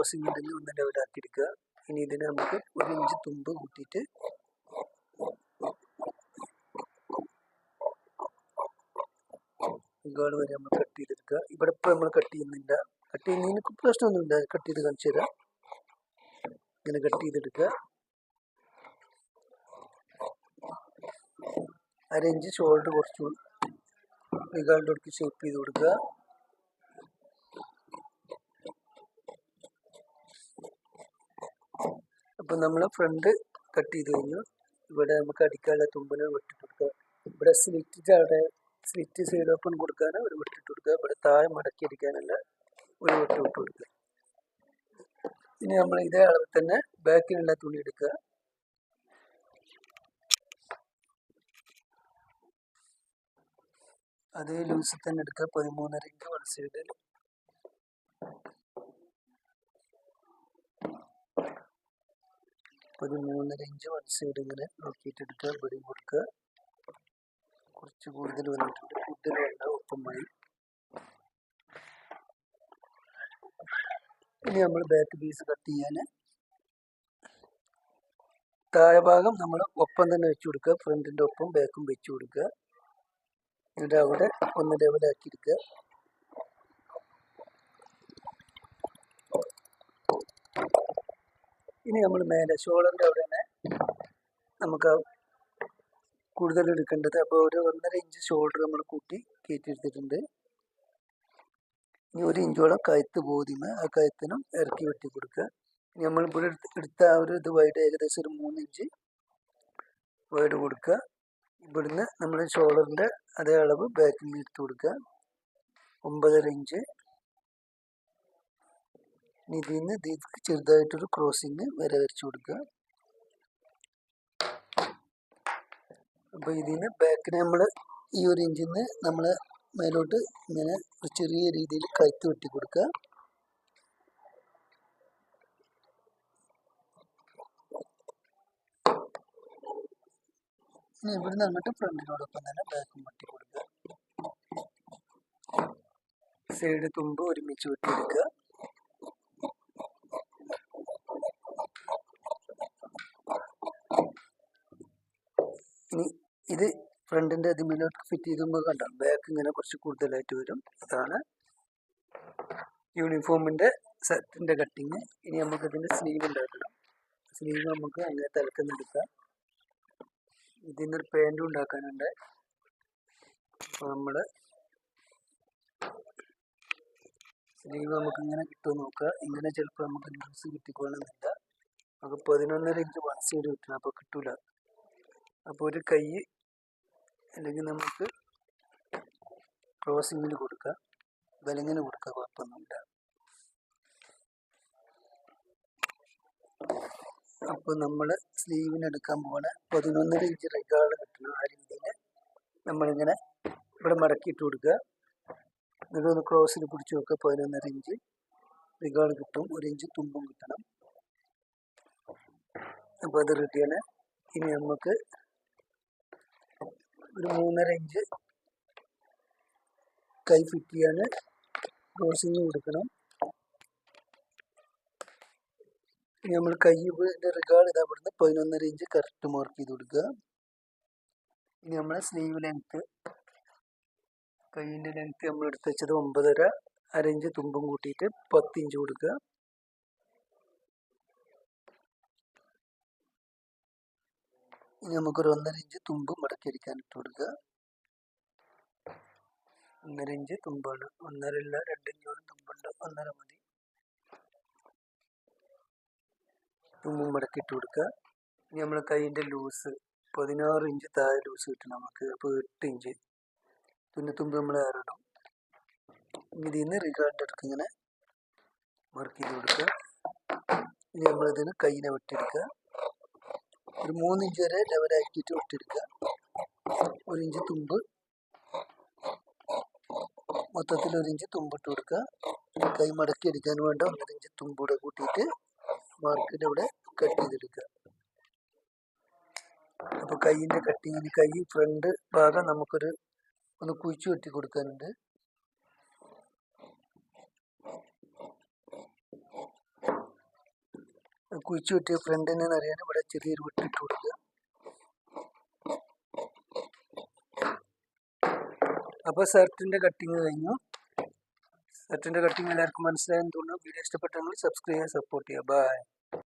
Crossing ഉണ്ടെങ്കിൽ ഒന്ന് ലെവലാക്കി എടുക്കുക ഇനി ഇതിനെ നമുക്ക് ഒരു ഇഞ്ച് തുമ്പ് കൂട്ടിയിട്ട് ഇങ്ങോട്ട് വരെ നമ്മൾ കട്ട് ചെയ്തെടുക്കുക. ഇവിടെ ഇപ്പോൾ നമ്മൾ കട്ട് ചെയ്യുന്നില്ല. കട്ട് ചെയ്യുന്നതിന് പ്രശ്നമൊന്നുമില്ല. കട്ട് ചെയ്ത് കാണിച്ചു തരാം. ഇങ്ങനെ കട്ട് ചെയ്തെടുക്കുക. അര ഇഞ്ച് ഷോൾഡർ കുറച്ചു കൊടുത്ത് ഷേപ്പ് ചെയ്ത് കൊടുക്കുക. അപ്പം നമ്മൾ ഫ്രണ്ട് കട്ട് ചെയ്ത് കഴിഞ്ഞു. ഇവിടെ നമുക്ക് അടിക്കാനുള്ള തുമ്പനെ വെട്ടിട്ട് കൊടുക്കുക ഇവിടെ സ്ലിറ്റ് അവിടെ സ്ലിറ്റ് സൈഡ് ഓപ്പൺ കൊടുക്കാൻ ഒരു വെട്ടിട്ട് കൊടുക്കുക ഇവിടെ താഴെ മടക്കി അടിക്കാനല്ല ഒരു വെട്ട് വിട്ട് കൊടുക്കുക. ഇനി നമ്മൾ ഇതേ അളവിൽ തന്നെ ബാക്കിലുള്ള തുണി എടുക്കുക. അതേ ലൂസിൽ തന്നെ എടുക്കുക. പതിമൂന്നര ഇഞ്ച് വൺ സൈഡിൽ പതിമൂന്നര ഇഞ്ച് വൺ സൈഡ് ഇങ്ങനെ നോക്കിയിട്ട് എടുക്കുക ഇവിടെയും കൊടുക്കുക കുറച്ച് കൂടുതൽ വന്നിട്ടുണ്ട്. കൂടുതൽ വേണ്ട ഒപ്പം മതി ഇനി നമ്മൾ ബാക്ക് പീസ് കട്ട് ചെയ്യാൻ താഴെ ഭാഗം നമ്മൾ ഒപ്പം തന്നെ വെച്ച് കൊടുക്കുക ഫ്രണ്ടിന്റെ ഒപ്പം ബാക്കും വെച്ച് കൊടുക്കുക എന്നിട്ട് അവിടെ ഒന്ന് ലെവലാക്കി എടുക്കുക ഇനി നമ്മൾ മേലെ ഷോളറിന്റെ അവിടെ തന്നെ നമുക്ക് കൂടുതൽ എടുക്കേണ്ടത്. അപ്പോൾ ഒരു ഒന്നര ഇഞ്ച് ഷോൾഡർ നമ്മൾ കൂട്ടി കയറ്റിയെടുത്തിട്ടുണ്ട്. ഇനി ഒരു ഇഞ്ചോളം കയത്ത് ബോധിമ ആ കയത്തിനും ഇറക്കി വെട്ടി കൊടുക്കുക. ഇനി നമ്മൾ ഇവിടെ എടുത്ത- ആ ഒരു ഇത് വൈഡ് ഏകദേശം ഒരു മൂന്ന് ഇഞ്ച് വൈഡ് കൊടുക്കുക. ഇവിടുന്ന് നമ്മൾ ഷോൾഡറിന്റെ അതേ അളവ് ബാക്കിൽ നിന്ന് എടുത്ത് കൊടുക്കുക. ഒമ്പതര ഇഞ്ച് ഇതിൽ നിന്ന് ഇതിലേക്ക് ചെറുതായിട്ടൊരു ക്രോസിങ് വര വരച്ചു കൊടുക്കുക. അപ്പോൾ ഇതിന് ബാക്കിന് നമ്മൾ ഈ ഒരു ഇഞ്ചിൽ നിന്ന് നമ്മൾ മേലോട്ട് ഇങ്ങനെ ഒരു ചെറിയ രീതിയിൽ കയറ്റി വെട്ടി കൊടുക്കുക. ഇനി ഇവിടുന്ന് അങ്ങോട്ട് ഫ്രണ്ടിനോടൊപ്പം തന്നെ ബാക്കും വെട്ടി കൊടുക്കുക. സൈഡ് തുമ്പ് ഒരുമിച്ച് വെട്ടിയെടുക്കുക ഇനി ഇത് ഫ്രണ്ടിന്റെ അതിമേലോട്ട് ഫിറ്റ് ചെയ്തുമ്പോൾ കണ്ടോ ബാക്ക് ഇങ്ങനെ കുറച്ച് കൂടുതലായിട്ട് വരും. അതാണ് യൂണിഫോമിന്റെ സെറ്റിന്റെ കട്ടിങ് ഇനി നമുക്ക് ഇതിന്റെ സ്ലീവ് ഉണ്ടാക്കണം. സ്ലീവ് നമുക്ക് അങ്ങനെ തലക്കുന്ന എടുക്കാം. നിന്നൊരു പാന്റും ഉണ്ടാക്കാനുണ്ട്. അപ്പോൾ നമ്മൾ സ്ലീവ് നമുക്ക് ഇങ്ങനെ കിട്ടുമോ നോക്കുക. ഇങ്ങനെ ചിലപ്പോൾ നമുക്ക് ലൂസ് കിട്ടിക്കോളുന്നില്ല നമുക്ക് പതിനൊന്നര ഇഞ്ച് വൺ സൈഡ് കിട്ടണം. അപ്പോൾ കിട്ടൂല. അപ്പോൾ ഒരു കൈ അല്ലെങ്കിൽ നമുക്ക് ക്രോസിങ്ങിൽ കൊടുക്കുക വെലിങ്ങിന് കൊടുക്കുക കുഴപ്പമൊന്നുമില്ല. അപ്പോൾ നമ്മൾ സ്ലീവിന് എടുക്കാൻ പോകണ പതിനൊന്നര ഇഞ്ച് റിഗാർഡ് കിട്ടണം ആ രീതിയിൽ. നമ്മളിങ്ങനെ ഇവിടെ മടക്കിയിട്ട് കൊടുക്കുക. എന്നിട്ട് ഒന്ന് ക്രോസിൽ പിടിച്ച് നോക്കുക പതിനൊന്നര ഇഞ്ച് റിഗാർഡ് കിട്ടും. ഒരു ഇഞ്ച് തുമ്പും കിട്ടണം. അപ്പോൾ അത് റെഡിയാണ് ഇനി നമുക്ക് ഒരു മൂന്നര ഇഞ്ച് കൈ ഫിറ്റ് ചെയ്യാൻ ക്രോസിങ് കൊടുക്കണം. നമ്മൾ കൈ റിഗാർഡ് ഇതാ ഇവിടുന്ന് പതിനൊന്നര ഇഞ്ച് കറക്റ്റ് മാർക്ക് ചെയ്ത് കൊടുക്കുക. ഇനി നമ്മൾ സ്ലീവ് ലെങ്ത്ത് കൈയിന്റെ ലെങ്ത്ത് നമ്മൾ എടുത്ത് വെച്ചത് ഒമ്പതര അര ഇഞ്ച് തുമ്പും കൂട്ടിയിട്ട് പത്ത് ഇഞ്ച് കൊടുക്കുക. ഇനി നമുക്കൊരു ഒന്നര ഇഞ്ച് തുമ്പ് മടക്കി അടിക്കാൻ ഇട്ട് കൊടുക്കുക. ഒന്നര ഇഞ്ച് തുമ്പാണ്. ഒന്നര ഇല്ല രണ്ട് ഇഞ്ചോളം തുമ്പുണ്ട്. ഒന്നര മതി. തുമ്പും മടക്കി ഇട്ട് കൊടുക്കുക. ഇനി നമ്മൾ കൈയിന്റെ ലൂസ് പതിനാറ് ഇഞ്ച് താഴെ ലൂസ് കിട്ടണം നമുക്ക്. അപ്പോൾ എട്ട് ഇഞ്ച്. തുന്നിത്തുമ്പ് നമ്മൾ ഏറിടും ഇതിൽ നിന്ന് റിഗാർഡ് എടുക്കുക ഇങ്ങനെ വർക്ക് ചെയ്ത് കൊടുക്കുക. ഇനി നമ്മളിതിന് കൈയിനെ വെട്ടിയെടുക്കുക. ഒരു മൂന്നിഞ്ച് വരെ ലെവലാക്കിയിട്ട് വെട്ടിയെടുക്കുക ഒരു ഇഞ്ച് തുമ്പ്. മൊത്തത്തിൽ ഒരു ഇഞ്ച് തുമ്പിട്ട് കൊടുക്കുക കൈ മടക്കി അടിക്കാൻ വേണ്ട ഒന്നര ഇഞ്ച് തുമ്പൂടെ കൂട്ടിയിട്ട് മാർക്കിന്റെ അവിടെ കട്ട് ചെയ്തെടുക്കുക അപ്പോൾ കൈയിന്റെ കട്ടിങ്ങിന് കൈ ഫ്രണ്ട് ഭാഗം നമുക്കൊരു ഒന്ന് കുഴിച്ചു വെട്ടി കൊടുക്കാനുണ്ട്. കുഴിച്ചു കിട്ടിയ ഫ്രണ്ട് തന്നെ അറിയാൻ ഇവിടെ ചെറിയൊരു വെട്ടിട്ട് കൊടുക്കുക അപ്പോൾ ഷർട്ടിന്റെ കട്ടിങ് കഴിഞ്ഞു. ഷർട്ടിന്റെ കട്ടിങ് എല്ലാവർക്കും മനസ്സിലായെന്ന് തോന്നുന്നു. വീഡിയോ ഇഷ്ടപ്പെട്ടെങ്കിൽ സബ്സ്ക്രൈബ് ചെയ്യുക സപ്പോർട്ട് ചെയ്യുക. ബൈ